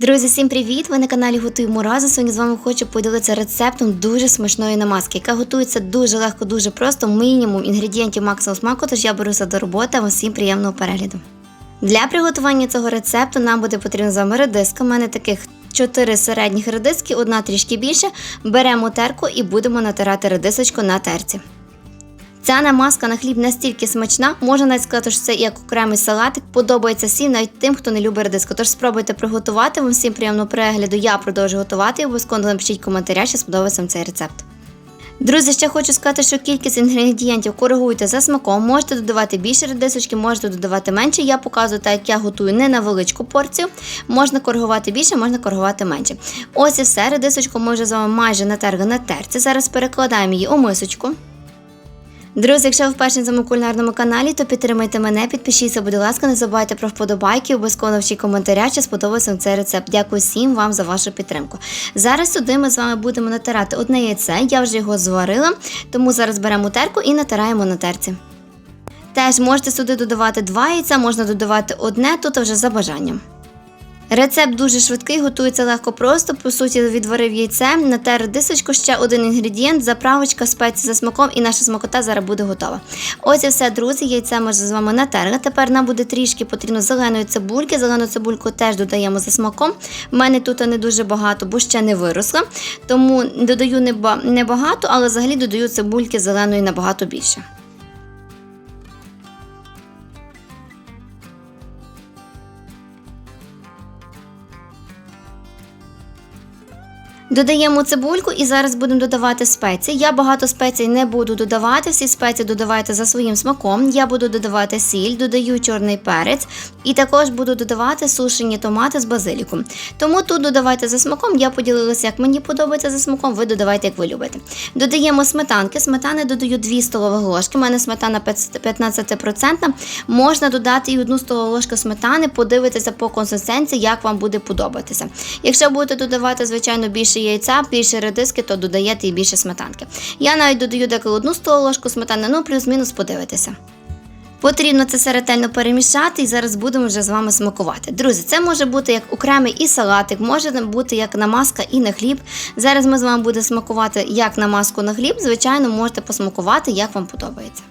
Друзі, всім привіт! Ви на каналі Готуємо разом. Сьогодні з вами хочу поділитися рецептом дуже смачної намазки, яка готується дуже легко, дуже просто, мінімум інгредієнтів максимум смаку, тож я беруся до роботи, а вам всім приємного перегляду. Для приготування цього рецепту нам буде потрібна з вами редиска. У мене таких 4 середніх редиски, одна трішки більше. Беремо терку і будемо натирати редисочку на терці. Ця намазка на хліб настільки смачна, можна навіть сказати, що це як окремий салатик. Подобається всім, навіть тим, хто не любить редиску. Тож спробуйте приготувати. Вам всім приємного перегляду. Я продовжу готувати і обов'язково напишіть коментаря, що сподобається вам цей рецепт. Друзі, ще хочу сказати, що кількість інгредієнтів коригуйте за смаком. Можете додавати більше редисочки, можете додавати менше. Я показую так, як я готую не на величку порцію. Можна коригувати більше, можна коригувати менше. Ось і все. Редисочку ми вже з вами майже натерли на терці. Зараз перекладаємо її у мисочку. Друзі, якщо ви вперше на цьому кулінарному каналі, то підтримайте мене, підпишіться, будь ласка, не забувайте про вподобайки, обов'язково навчіть коментаря, чи сподобався вам цей рецепт. Дякую всім вам за вашу підтримку. Зараз сюди ми з вами будемо натирати одне яйце, я вже його зварила, тому зараз беремо терку і натираємо на терці. Теж можете сюди додавати два яйця, можна додавати одне, тут вже за бажанням. Рецепт дуже швидкий, готується легко просто. По суті, відварив яйце, натер дисочку, ще один інгредієнт, заправочка, спеції за смаком, і наша смакота зараз буде готова. Ось і все, друзі, яйце ми вже з вами натерли. Тепер нам буде трішки потрібно зеленої цибульки. Зелену цибульку теж додаємо за смаком. У мене тут не дуже багато, бо ще не виросла. Тому додаю небагато, але взагалі додаю цибульки зеленої набагато більше. Додаємо цибульку і зараз будемо додавати спеції. Я багато спецій не буду додавати, всі спеції додавайте за своїм смаком. Я буду додавати сіль, додаю чорний перець і також буду додавати сушені томати з базиліком. Тому тут додавайте за смаком, я поділилася, як мені подобається за смаком, ви додавайте, як ви любите. Додаємо сметанки. Сметани додаю 2 столові ложки. У мене сметана 15%. Можна додати і одну столову ложку сметани, подивитися по консистенції, як вам буде подобатися. Якщо будете додавати, звичайно, більше яйця, більше редиски, то додаєте і більше сметанки. Я навіть додаю деколи одну столову ложку сметани, ну плюс-мінус подивитися. Потрібно це все ретельно перемішати і зараз будемо вже з вами смакувати. Друзі, це може бути як окремий і салатик, може бути як намазка і на хліб. Зараз ми з вами будемо смакувати як намазку на хліб. Звичайно, можете посмакувати, як вам подобається.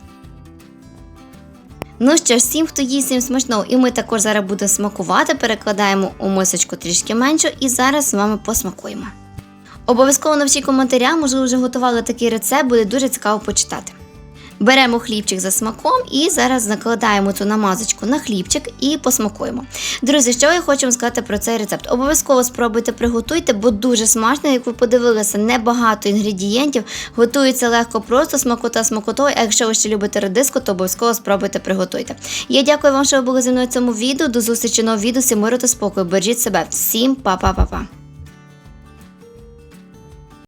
Ну що ж, всім, хто їсть, всім смачного, і ми також зараз будемо смакувати, перекладаємо у мисочку трішки меншу і зараз з вами посмакуємо. Обов'язково навчіть коментаря, можливо, вже готували такий рецепт, буде дуже цікаво почитати. Беремо хлібчик за смаком і зараз накладаємо цю намазочку на хлібчик і посмакуємо. Друзі, що я хочу вам сказати про цей рецепт? Обов'язково спробуйте приготуйте, бо дуже смачно, як ви подивилися, небагато інгредієнтів, готується легко, просто смакота смакотою. А якщо ви ще любите редиску, то обов'язково спробуйте приготуйте. Я дякую вам, що ви були зі мною в цьому відео. До зустрічі нового відео. Всім миру та спокою. Бережіть себе. Всім па-па-па-па.